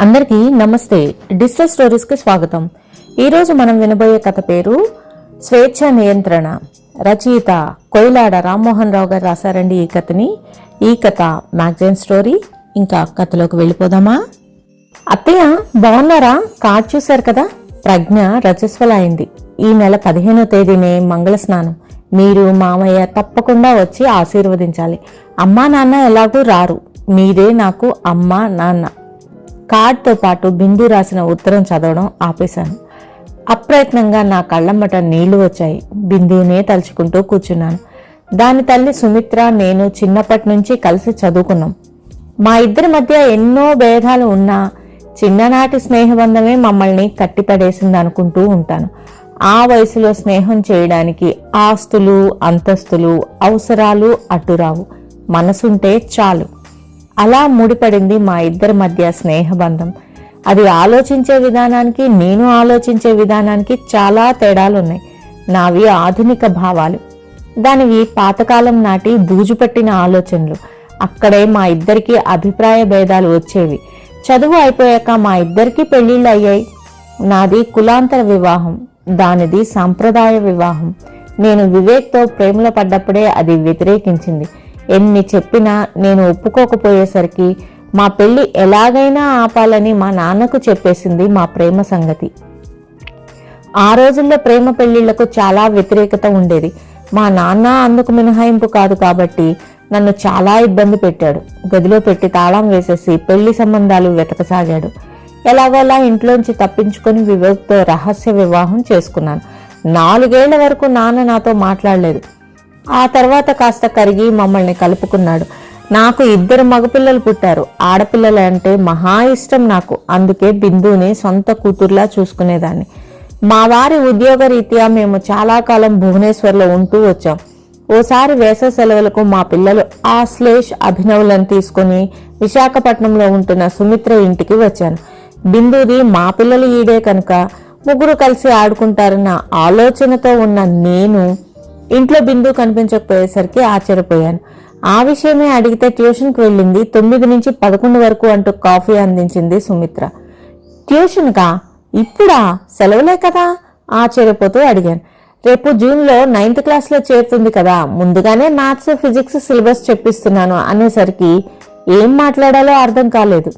అందరికీ నమస్తే. డిజిటల్ స్టోరీస్కి స్వాగతం. ఈరోజు మనం వినబోయే కథ పేరు స్వేచ్ఛ నియంత్రణ. రచయిత కొయిలాడ రామ్మోహన్ రావు గారు రాశారండి ఈ కథని. ఈ కథ మ్యాగజైన్ స్టోరీ. ఇంకా కథలోకి వెళ్ళిపోదామా? అత్తయ్య బాగున్నారా? కార్డ్ చూశారు కదా? ప్రజ్ఞ రజస్వలైంది అయింది ఈ నెల పదిహేనో తేదీనే మంగళ స్నానం. మీరు మామయ్య తప్పకుండా వచ్చి ఆశీర్వదించాలి. అమ్మా నాన్న ఎలాగూ రారు. మీరే నాకు అమ్మ నాన్న. కార్డ్తో పాటు బిందు రాసిన ఉత్తరం చదవడం ఆపేశాను. అప్రయత్నంగా నా కళ్ళమ్మట నీళ్ళు వచ్చాయి. బిందునే తలుచుకుంటూ కూర్చున్నాను. దాని తల్లి సుమిత్ర నేను చిన్నప్పటి నుంచి కలిసి చదువుకున్నాం. మా ఇద్దరి మధ్య ఎన్నో భేదాలు ఉన్నా చిన్ననాటి స్నేహబంధమే మమ్మల్ని కట్టిపడేసింది అనుకుంటూ ఉంటాను. ఆ వయసులో స్నేహం చేయడానికి ఆస్తులు అంతస్తులు అవసరాలు అడ్డురావు. మనసుంటే చాలు. అలా ముడిపడింది మా ఇద్దరి మధ్య స్నేహబంధం. అది ఆలోచించే విధానానికి నేను ఆలోచించే విధానానికి చాలా తేడాలున్నాయి. నావి ఆధునిక భావాలు. దానివి పాతకాలం నాటి బూజుపట్టిన ఆలోచనలు. అక్కడే మా ఇద్దరికి అభిప్రాయ భేదాలు వచ్చేవి. చదువు అయిపోయాక మా ఇద్దరికి పెళ్ళిళ్ళు అయ్యాయి. నాది కులాంతర వివాహం దానిది సాంప్రదాయ వివాహం. నేను వివేక్తో ప్రేమలో పడ్డప్పుడే అది వ్యతిరేకించింది. ఎన్ని చెప్పినా నేను ఒప్పుకోకపోయేసరికి మా పెళ్ళి ఎలాగైనా ఆపాలని మా నాన్నకు చెప్పేసింది మా ప్రేమ సంగతి. ఆ రోజుల్లో ప్రేమ పెళ్ళిళ్ళకు చాలా వ్యతిరేకత ఉండేది. మా నాన్న అందుకు మినహాయింపు కాదు కాబట్టి నన్ను చాలా ఇబ్బంది పెట్టాడు. గదిలో పెట్టి తాళం వేసేసి పెళ్ళి సంబంధాలు వెతకసాగాడు. ఎలాగోలా ఇంట్లోంచి తప్పించుకొని వివేక్తో రహస్య వివాహం చేసుకున్నాను. నాలుగేళ్ళ వరకు నాన్న నాతో మాట్లాడలేదు. ఆ తర్వాత కాస్త కరిగి మమ్మల్ని కలుపుకున్నాడు. నాకు ఇద్దరు మగపిల్లలు పుట్టారు. ఆడపిల్లలు అంటే మహా ఇష్టం నాకు. అందుకే బిందుని సొంత కూతుర్లా చూసుకునేదాన్ని. మా వారి ఉద్యోగ రీత్యా మేము చాలా కాలం భువనేశ్వర్లో ఉంటూ వచ్చాం. ఓసారి వేసవి సెలవులకు మా పిల్లలు ఆ శ్లేష్ అభినవులను తీసుకుని విశాఖపట్నంలో ఉంటున్న సుమిత్ర ఇంటికి వచ్చాను. బిందుది మా పిల్లలు ఈడే కనుక ముగ్గురు కలిసి ఆడుకుంటారన్న ఆలోచనతో ఉన్న నేను ఇంట్లో బిందు కనిపించకపోయేసరికి ఆశ్చర్యపోయాను. ఆ విషయమే అడిగితే ట్యూషన్కి వెళ్ళింది. తొమ్మిది నుంచి పదకొండు వరకు అంటూ కాఫీ అందించింది సుమిత్ర. ట్యూషన్కా? ఇప్పుడా? సెలవులే కదా? ఆశ్చర్యపోతూ అడిగాను. రేపు జూన్లో నైన్త్ క్లాస్లో చేరుతుంది కదా. ముందుగానే మ్యాథ్స్ ఫిజిక్స్ సిలబస్ చెప్పిస్తున్నాను అనేసరికి ఏం మాట్లాడాలో అర్థం కాలేదు.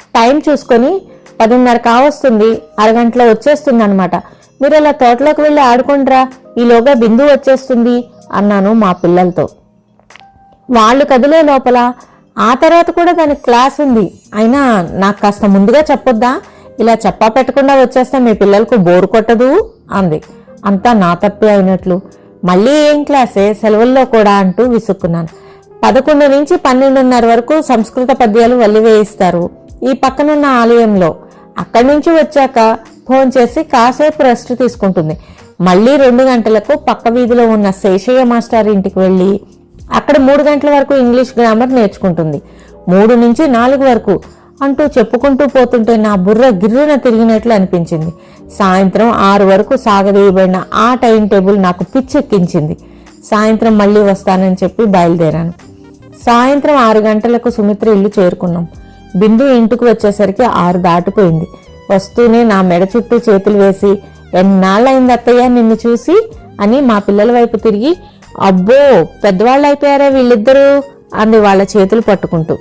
టైం చూసుకొని పదిన్నర కావస్తుంది. అరగంటలో వచ్చేస్తుంది అనమాట మీరు అలా తోటలోకి వెళ్ళి ఆడుకుండ్రా. ఈలోగా బిందు వచ్చేస్తుంది అన్నాను మా పిల్లలతో. వాళ్ళు కదిలే లోపల ఆ తర్వాత కూడా దానికి క్లాస్ ఉంది. అయినా నాకు కాస్త ముందుగా చెప్పొద్దా? ఇలా చెప్పా పెట్టకుండా వచ్చేస్తే మీ పిల్లలకు బోరు కొట్టదు? అంది. అంతా నా తప్పే అయినట్లు. మళ్ళీ ఏం క్లాసే? సెలవుల్లో కూడా అంటూ విసుక్కున్నాను. పదకొండు నుంచి పన్నెండున్నర వరకు సంస్కృత పద్యాలు వల్లివేయిస్తారు. ఈ పక్కనున్న ఆలయంలో. అక్కడి నుంచి వచ్చాక ఫోన్ చేసి కాసేపు రెస్ట్ తీసుకుంటుంది. మళ్ళీ రెండు గంటలకు పక్క వీధిలో ఉన్న శేషయ్య మాస్టర్ ఇంటికి వెళ్ళి అక్కడ మూడు గంటల వరకు ఇంగ్లీష్ గ్రామర్ నేర్చుకుంటుంది. మూడు నుంచి నాలుగు వరకు అంటూ చెప్పుకుంటూ పోతుంటే నా బుర్ర గిర్రున తిరిగినట్లు అనిపించింది. సాయంత్రం ఆరు వరకు సాగదీయబడిన ఆ టైం టేబుల్ నాకు పిచ్చెక్కించింది. సాయంత్రం మళ్ళీ వస్తానని చెప్పి బయలుదేరాను. సాయంత్రం ఆరు గంటలకు సుమిత్ర ఇల్లు చేరుకున్నాం. బిందు ఇంటికి వచ్చేసరికి ఆరు దాటిపోయింది. వస్తూనే నా మెడ చుట్టూ చేతులు వేసి ఎన్నాళ్ళైంది అత్తయ్య నిన్ను చూసి? అని మా పిల్లల వైపు తిరిగి అబ్బో పెద్దవాళ్ళు అయిపోయారా వీళ్ళిద్దరూ? అంది వాళ్ళ చేతులు పట్టుకుంటూ.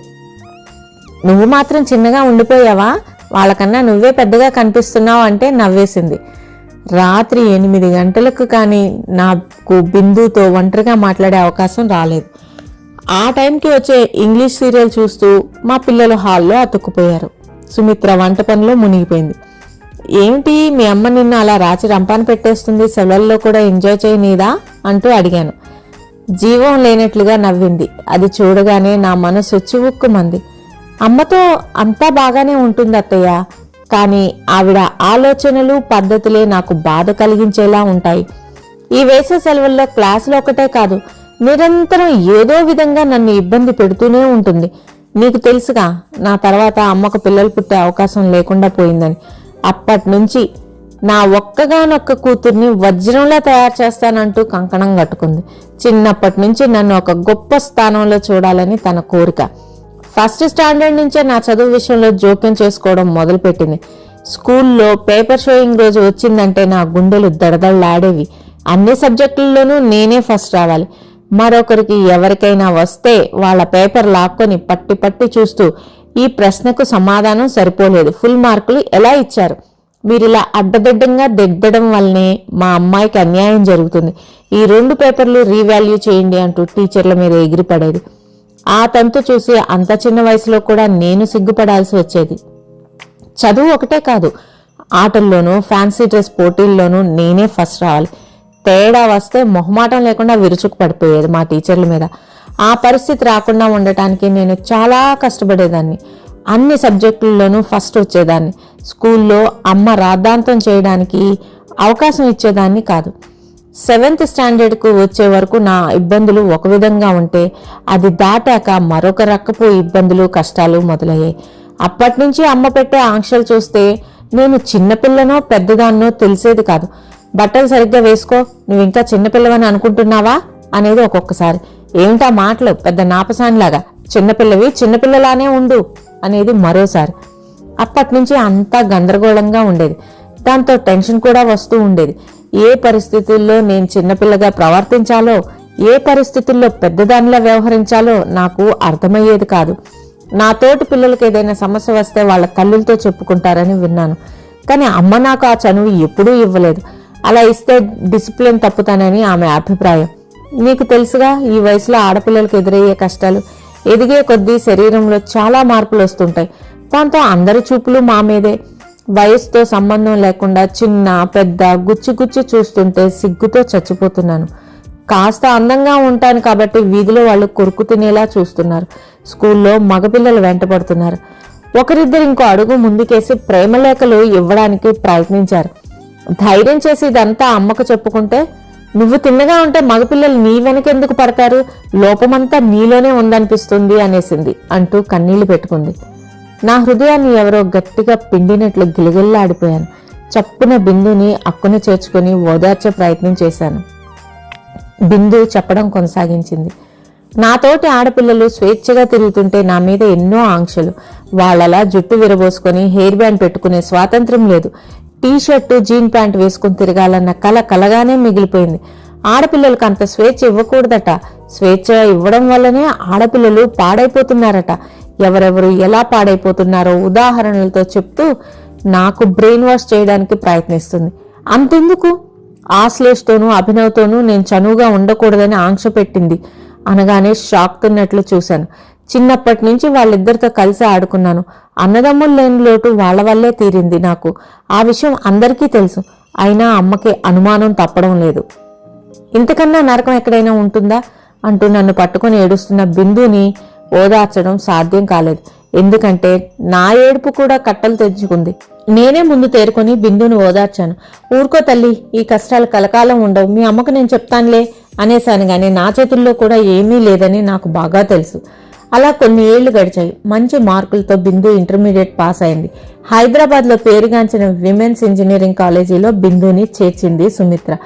నువ్వు మాత్రం చిన్నగా ఉండిపోయావా? వాళ్ళకన్నా నువ్వే పెద్దగా కనిపిస్తున్నావు అంటే నవ్వేసింది. రాత్రి ఎనిమిది గంటలకు కానీ నాకు బిందుతో ఒంటరిగా మాట్లాడే అవకాశం రాలేదు. ఆ టైంకి వచ్చే ఇంగ్లీష్ సీరియల్ చూస్తూ మా పిల్లలు హాల్లో అతుక్కుపోయారు. సుమిత్ర వంట పనిలో మునిగిపోయింది. ఏమిటి మీ అమ్మ నిన్ను అలా రాచి రంపాన పెట్టేస్తుంది? సెలవుల్లో కూడా ఎంజాయ్ చేయనీదా అంటూ అడిగాను. జీవం లేనట్లుగా నవ్వింది. అది చూడగానే నా మనసు చివుక్కుమంది. అమ్మతో అంతా బాగానే ఉంటుంది అత్తయ్య. కానీ ఆవిడ ఆలోచనలు పద్ధతులే నాకు బాధ కలిగించేలా ఉంటాయి. ఈ వేసవి సెలవుల్లో క్లాసులు ఒకటే కాదు నిరంతరం ఏదో విధంగా నన్ను ఇబ్బంది పెడుతూనే ఉంటుంది. నీకు తెలుసుగా నా తర్వాత అమ్మకు పిల్లలు పుట్టే అవకాశం లేకుండా పోయిందని. అప్పటి నుంచి నా ఒక్కగానొక్క కూతుర్ని వజ్రంలా తయారు చేస్తానంటూ కంకణం కట్టుకుంది. చిన్నప్పటి నుంచి నన్ను ఒక గొప్ప స్థానంలో చూడాలని తన కోరిక. ఫస్ట్ స్టాండర్డ్ నుంచే నా చదువు విషయంలో జోక్యం చేసుకోవడం మొదలుపెట్టింది. స్కూల్లో పేపర్ షోయింగ్ రోజు వచ్చిందంటే నా గుండెలు దడదళ్ళాడేవి అన్ని సబ్జెక్టుల్లోనూ నేనే ఫస్ట్ రావాలి. మరొకరికి ఎవరికైనా వస్తే వాళ్ళ పేపర్ లాక్కొని పట్టి పట్టి చూస్తూ ఈ ప్రశ్నకు సమాధానం సరిపోలేదు. ఫుల్ మార్కులు ఎలా ఇచ్చారు? మీరు ఇలా అడ్డదిడ్డంగా దిద్దడం వల్లనే మా అమ్మాయికి అన్యాయం జరుగుతుంది. ఈ రెండు పేపర్లు రీవాల్యూ చేయండి అంటూ టీచర్ల మీద ఎగిరిపడేది. ఆ తంతు చూసి అంత చిన్న వయసులో కూడా నేను సిగ్గుపడాల్సి వచ్చేది. చదువు ఒకటే కాదు ఆటల్లోనూ ఫ్యాన్సీ డ్రెస్ పోటీల్లోనూ నేనే ఫస్ట్ రావాలి. తేడా వస్తే మొహమాటం లేకుండా విరుచుకు పడిపోయేది మా టీచర్ల మీద. ఆ పరిస్థితి రాకుండా ఉండటానికి నేను చాలా కష్టపడేదాన్ని. అన్ని సబ్జెక్టుల్లోనూ ఫస్ట్ వచ్చేదాన్ని. స్కూల్లో అమ్మ రాద్ధాంతం చేయడానికి అవకాశం ఇచ్చేదాన్ని కాదు. సెవెంత్ స్టాండర్డ్కు వచ్చే వరకు నా ఇబ్బందులు ఒక విధంగా ఉంటే అది దాటాక మరొక రకపు ఇబ్బందులు కష్టాలు మొదలయ్యాయి. అప్పటి నుంచి అమ్మ పెట్టే ఆంక్షలు చూస్తే నేను చిన్నపిల్లనో పెద్దదాన్నో తెలిసేది కాదు. బట్టలు సరిగ్గా వేసుకో నువ్వు ఇంకా చిన్నపిల్లవని అనుకుంటున్నావా? అనేది ఒక్కొక్కసారి. ఏమిటా మాటలు? పెద్ద నాపసానిలాగా. చిన్నపిల్లవి చిన్నపిల్లలానే ఉండు అనేది మరోసారి. అప్పటి నుంచి అంతా గందరగోళంగా ఉండేది. దాంతో టెన్షన్ కూడా వస్తూ ఉండేది. ఏ పరిస్థితుల్లో నేను చిన్నపిల్లగా ప్రవర్తించాలో ఏ పరిస్థితుల్లో పెద్దదానిలా వ్యవహరించాలో నాకు అర్థమయ్యేది కాదు. నా తోటి పిల్లలకి ఏదైనా సమస్య వస్తే వాళ్ళ తల్లులతో చెప్పుకుంటారని విన్నాను. కానీ అమ్మ నాకు ఆ చనువు ఎప్పుడూ ఇవ్వలేదు. అలా ఇస్తే డిసిప్లిన్ తప్పుతానని ఆమె అభిప్రాయం. నీకు తెలుసుగా ఈ వయసులో ఆడపిల్లలకు ఎదురయ్యే కష్టాలు ఎదిగే కొద్దీ శరీరంలో చాలా మార్పులు వస్తుంటాయి. దాంతో అందరి చూపులు మా మీదే. వయసుతో సంబంధం లేకుండా చిన్న పెద్ద గుచ్చి గుచ్చి చూస్తుంటే సిగ్గుతో చచ్చిపోతున్నాను. కాస్త అందంగా ఉంటాను కాబట్టి వీధిలో వాళ్ళు కొరుకు తినేలా చూస్తున్నారు. స్కూల్లో మగపిల్లలు వెంటపడుతున్నారు ఒకరిద్దరు ఇంకో అడుగు ముందుకేసి ప్రేమలేఖలు ఇవ్వడానికి ప్రయత్నించారు. ధైర్యం చేసి ఇదంతా అమ్మకు చెప్పుకుంటే నువ్వు తిన్నగా ఉంటే మగపిల్లలు నీ వెనకెందుకు పడతారు? లోపమంతా నీలోనే ఉందనిపిస్తుంది అనేసింది. అంటూ కన్నీళ్ళు పెట్టుకుంది. నా హృదయాన్ని ఎవరో గట్టిగా పిండినట్లు గిలిగిల్లాడిపోయాను. చప్పున బిందుని అక్కున చేర్చుకుని ఓదార్చే ప్రయత్నం చేశాను. బిందు చెప్పడం కొనసాగించింది. నాతోటి ఆడపిల్లలు స్వేచ్ఛగా తిరుగుతుంటే నా మీద ఎన్నో ఆంక్షలు. వాళ్ళలా జుట్టు విరబోసుకొని హెయిర్ బ్యాండ్ పెట్టుకునే స్వాతంత్రం లేదు. టీ షర్టు జీన్ ప్యాంట్ వేసుకుని తిరగాలన్న కల కలగానే మిగిలిపోయింది. ఆడపిల్లలకు అంత స్వేచ్ఛ ఇవ్వకూడదట. స్వేచ్ఛ ఇవ్వడం వల్లనే ఆడపిల్లలు పాడైపోతున్నారట. ఎవరెవరు ఎలా పాడైపోతున్నారో ఉదాహరణలతో చెప్తూ నాకు బ్రెయిన్ వాష్ చేయడానికి ప్రయత్నిస్తుంది. అంతెందుకు? ఆశ్లేష్తోనూ అభినవ్తోనూ నేను చనువుగా ఉండకూడదని ఆంక్ష పెట్టింది. అనగానే షాక్ తిన్నట్లు చూశాను. చిన్నప్పటి నుంచి వాళ్ళిద్దరితో కలిసి ఆడుకున్నాను. అన్నదమ్ములు లేని లోటు వాళ్ళ వల్లే తీరింది నాకు. ఆ విషయం అందరికీ తెలుసు. అయినా అమ్మకి అనుమానం తప్పడం లేదు. ఇంతకన్నా నరకం ఎక్కడైనా ఉంటుందా? అంటూ నన్ను పట్టుకొని ఏడుస్తున్న బిందుని ఓదార్చడం సాధ్యం కాలేదు. ఎందుకంటే నా ఏడుపు కూడా కట్టలు తెచ్చుకుంది నేనే ముందు తేరుకొని బిందుని ఓదార్చాను. ఊరుకో తల్లి ఈ కష్టాలు కలకాలం ఉండవు. మీ అమ్మకు నేను చెప్తానులే అనేశాను కానీ నా చేతుల్లో కూడా ఏమీ లేదని నాకు బాగా తెలుసు. అలా కొన్ని ఏళ్ళు గడిచాయి. మంచి మార్కులతో బిందు ఇంటర్మీడియట్ పాస్ అయింది. హైదరాబాద్లో పేరుగాంచిన విమెన్స్ ఇంజనీరింగ్ కాలేజీలో బిందుని చేర్చింది సుమిత్ర.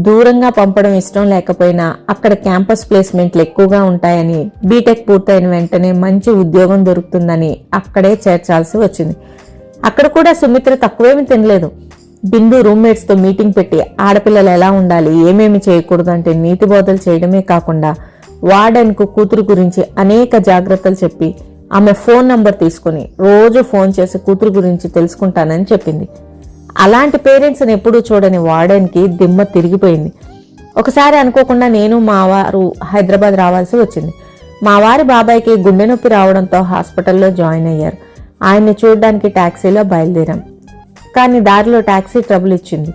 దూరంగా పంపడం ఇష్టం లేకపోయినా అక్కడ క్యాంపస్ ప్లేస్మెంట్లు ఎక్కువగా ఉంటాయని బీటెక్ పూర్తయిన వెంటనే మంచి ఉద్యోగం దొరుకుతుందని అక్కడే చేర్చాల్సి వచ్చింది. అక్కడ కూడా సుమిత్ర తక్కువేమీ తినలేదు. బిందు రూమ్మేట్స్తో మీటింగ్ పెట్టి ఆడపిల్లలు ఎలా ఉండాలి ఏమేమి చేయకూడదు అంటే నీతి బోధలు చేయడమే కాకుండా వార్డెన్కు కూతురు గురించి అనేక జాగ్రత్తలు చెప్పి ఆమె ఫోన్ నంబర్ తీసుకుని రోజు ఫోన్ చేసి కూతురు గురించి తెలుసుకుంటానని చెప్పింది. అలాంటి పేరెంట్స్ని ఎప్పుడూ చూడని వార్డెన్కి దిమ్మ తిరిగిపోయింది. ఒకసారి అనుకోకుండా నేను మా వారు హైదరాబాద్ రావాల్సి వచ్చింది. మా వారి బాబాయ్కి గుండె నొప్పి రావడంతో హాస్పిటల్లో జాయిన్ అయ్యారు. ఆయన్ని చూడడానికి ట్యాక్సీలో బయలుదేరాం. కానీ దారిలో ట్యాక్సీ ట్రబుల్ ఇచ్చింది.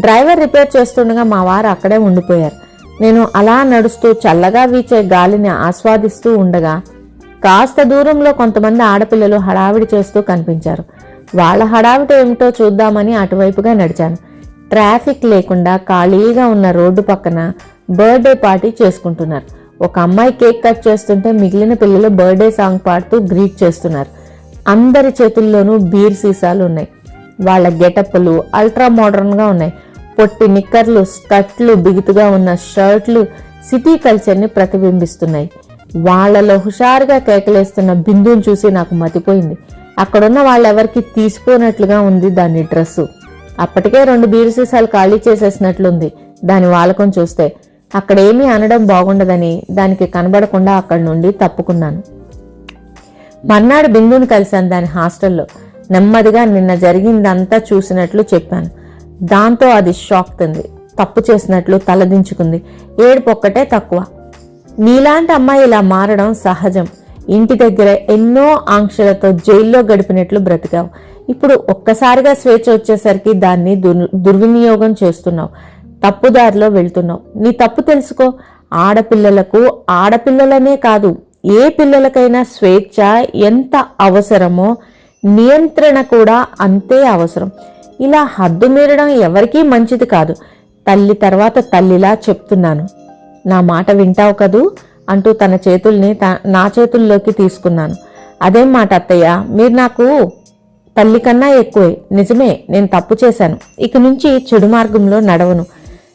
డ్రైవర్ రిపేర్ చేస్తుండగా మా వారు అక్కడే ఉండిపోయారు. నేను అలా నడుస్తూ చల్లగా వీచే గాలిని ఆస్వాదిస్తూ ఉండగా కాస్త దూరంలో కొంతమంది ఆడపిల్లలు హడావిడి చేస్తూ కనిపించారు. వాళ్ళ హడావిడి ఏమిటో చూద్దామని అటువైపుగా నడిచాను. ట్రాఫిక్ లేకుండా ఖాళీగా ఉన్న రోడ్డు పక్కన బర్త్డే పార్టీ చేసుకుంటున్నారు. ఒక అమ్మాయి కేక్ కట్ చేస్తుంటే మిగిలిన పిల్లలు బర్త్డే సాంగ్ పాడుతూ గ్రీట్ చేస్తున్నారు. అందరి చేతుల్లోనూ బీర్ సీసాలు ఉన్నాయి. వాళ్ళ గెటప్లు అల్ట్రా మోడర్న్గా ఉన్నాయి. పొట్టి నిక్కర్లు స్కర్ట్లు బిగుతుగా ఉన్న షర్ట్లు సిటీ కల్చర్ని ప్రతిబింబిస్తున్నాయి. వాళ్ళలో హుషారుగా కేకలేస్తున్న బిందుని చూసి నాకు మతిపోయింది. అక్కడున్న వాళ్ళెవరికి తీసుకోనట్లుగా ఉంది దాని డ్రెస్సు. అప్పటికే రెండు బీరు సీసాలు ఖాళీ చేసేసినట్లుంది దాని వాలకం చూస్తే. అక్కడేమీ అనడం బాగుండదని దానికి కనబడకుండా అక్కడి నుండి తప్పుకున్నాను. మర్నాడు బిందుని కలిశాను దాని హాస్టల్లో. నెమ్మదిగా నిన్న జరిగిందంతా చూసినట్లు చెప్పాను. దాంతో అది షాక్ తింది తప్పు చేసినట్లు తలదించుకుంది. ఏడుపు ఒక్కటే తక్కువ. నీలాంటి అమ్మాయి ఇలా మారడం సహజం. ఇంటి దగ్గర ఎన్నో ఆంక్షలతో జైల్లో గడిపినట్లు బ్రతికావు. ఇప్పుడు ఒక్కసారిగా స్వేచ్ఛ వచ్చేసరికి దాన్ని దుర్- దుర్వినియోగం చేస్తున్నావు. తప్పుదారిలో వెళ్తున్నావు. నీ తప్పు తెలుసుకో. ఆడపిల్లలకు ఆడపిల్లలనే కాదు ఏ పిల్లలకైనా స్వేచ్ఛ ఎంత అవసరమో నియంత్రణ కూడా అంతే అవసరం. ఇలా హద్దు మీరడం ఎవరికీ మంచిది కాదు. తల్లి తర్వాత తల్లిలా చెప్తున్నాను. నా మాట వింటావు కదూ? అంటూ తన చేతుల్ని నా చేతుల్లోకి తీసుకున్నాను. అదేం మాట అత్తయ్య మీరు నాకు తల్లి కన్నా ఎక్కువే. నిజమే నేను తప్పు చేశాను. ఇక నుంచి చెడు మార్గంలో నడవను.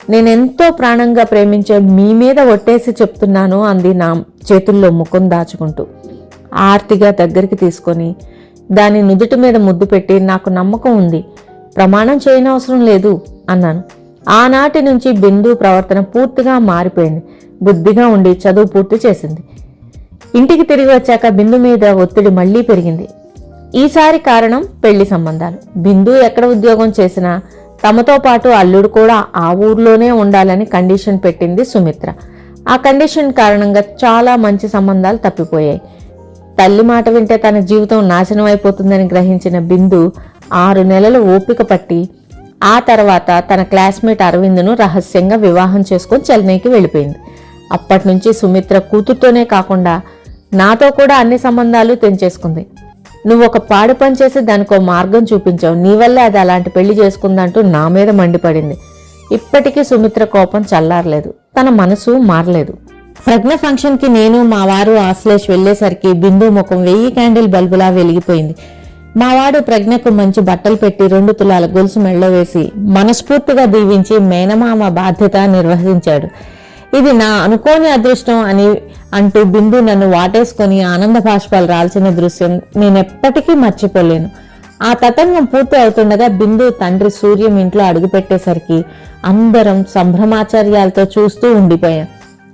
నేనెంతో ప్రాణంగా ప్రేమించే మీ మీద ఒట్టేసి చెప్తున్నాను అంది నా చేతుల్లో ముఖం దాచుకుంటూ. ఆర్తిగా దగ్గరికి తీసుకొని దాని నుదుటి మీద ముద్దు పెట్టి నాకు నమ్మకం ఉంది. ప్రమాణం చేయనవసరం లేదు అన్నాను. ఆనాటి నుంచి బిందు ప్రవర్తన పూర్తిగా మారిపోయింది. బుద్ధిగా ఉండి చదువు పూర్తి చేసింది. ఇంటికి తిరిగి వచ్చాక బిందు మీద ఒత్తిడి మళ్ళీ పెరిగింది. ఈసారి కారణం పెళ్ళి సంబంధాలు. బిందు ఎక్కడ ఉద్యోగం చేసినా తమతో పాటు అల్లుడు కూడా ఆ ఊర్లోనే ఉండాలని కండిషన్ పెట్టింది సుమిత్ర. ఆ కండిషన్ కారణంగా చాలా మంచి సంబంధాలు తప్పిపోయాయి. తల్లి మాట వింటే తన జీవితం నాశనం అయిపోతుందని గ్రహించిన బిందు ఆరు నెలలు ఓపిక పట్టి ఆ తర్వాత తన క్లాస్మేట్ అరవింద్ను రహస్యంగా వివాహం చేసుకొని చెన్నైకి వెళ్ళిపోయింది. అప్పటి నుంచి సుమిత్ర కూతురుతోనే కాకుండా నాతో కూడా అన్ని సంబంధాలు తెంచేసుకుంది. నువ్వు ఒక పాడు పని చేసి దానికో మార్గం చూపించావు. నీ వల్లే అది అలాంటి పెళ్ళి చేసుకుందంటూ నా మీద మండిపడింది. ఇప్పటికీ సుమిత్ర కోపం చల్లారలేదు. తన మనసు మారలేదు. ప్రజ్ఞ ఫంక్షన్కి నేను మా వారు ఆశ్లేష్ వెళ్ళేసరికి బిందు ముఖం వెయ్యి క్యాండిల్ బల్బులా వెలిగిపోయింది. మావాడు ప్రజ్ఞకు మంచి బట్టలు పెట్టి రెండు తులాల గొలుసు మెళ్ళ వేసి మనస్ఫూర్తిగా దీవించి మేనమామ బాధ్యత నిర్వహించాడు. ఇది నా అనుకోని అదృష్టం అని అంటూ బిందు నన్ను వాటేసుకొని ఆనంద భాష్పాలు రాల్చిన దృశ్యం నేనెప్పటికీ మర్చిపోలేను. ఆ తతంగం పూర్తి అవుతుండగా బిందు తండ్రి సూర్యం ఇంట్లో అడుగుపెట్టేసరికి అందరం సంభ్రమాచార్యాలతో చూస్తూ ఉండిపోయాం.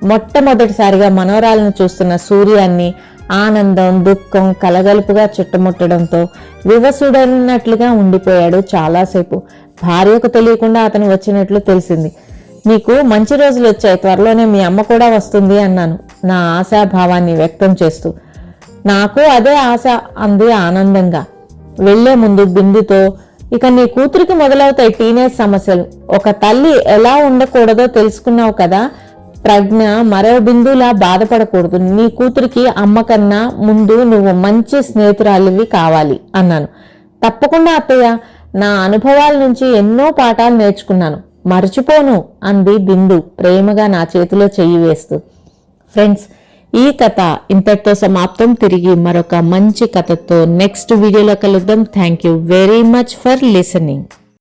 మొట్టమొదటిసారిగా మనోరాలను చూస్తున్న సూర్యాన్ని ఆనందం దుఃఖం కలగలుపుగా చుట్టముట్టడంతో వివసుడన్నట్లుగా ఉండిపోయాడు చాలాసేపు. భార్యకు తెలియకుండా అతను వచ్చినట్లు తెలిసింది. నీకు మంచి రోజులు వచ్చాయి. త్వరలోనే మీ అమ్మ కూడా వస్తుంది అన్నాను. నా ఆశాభావాన్ని వ్యక్తం చేస్తూ. నాకు అదే ఆశ అంది ఆనందంగా. వెళ్ళే ముందు బిందుతో ఇక నీ కూతురికి మొదలవుతాయి టీనేజ్ సమస్యలు. ఒక తల్లి ఎలా ఉండకూడదో తెలుసుకున్నావు కదా. ప్రజ్ఞ మరో బిందులా బాధపడకూడదు. నీ కూతురికి అమ్మ కన్నా ముందు నువ్వు మంచి స్నేహితురాలివి కావాలి అన్నాను. తప్పకుండా అత్తయ్య నా అనుభవాల నుంచి ఎన్నో పాఠాలు నేర్చుకున్నాను. మర్చిపోను అంది బిందు ప్రేమగా నా చేతిలో చెయ్యి వేస్తూ. ఫ్రెండ్స్ ఈ కథ ఇంతటితో సమాప్తం. తిరిగి మరొక మంచి కథతో నెక్స్ట్ వీడియోలో కలుద్దాం. Thank you very much for listening.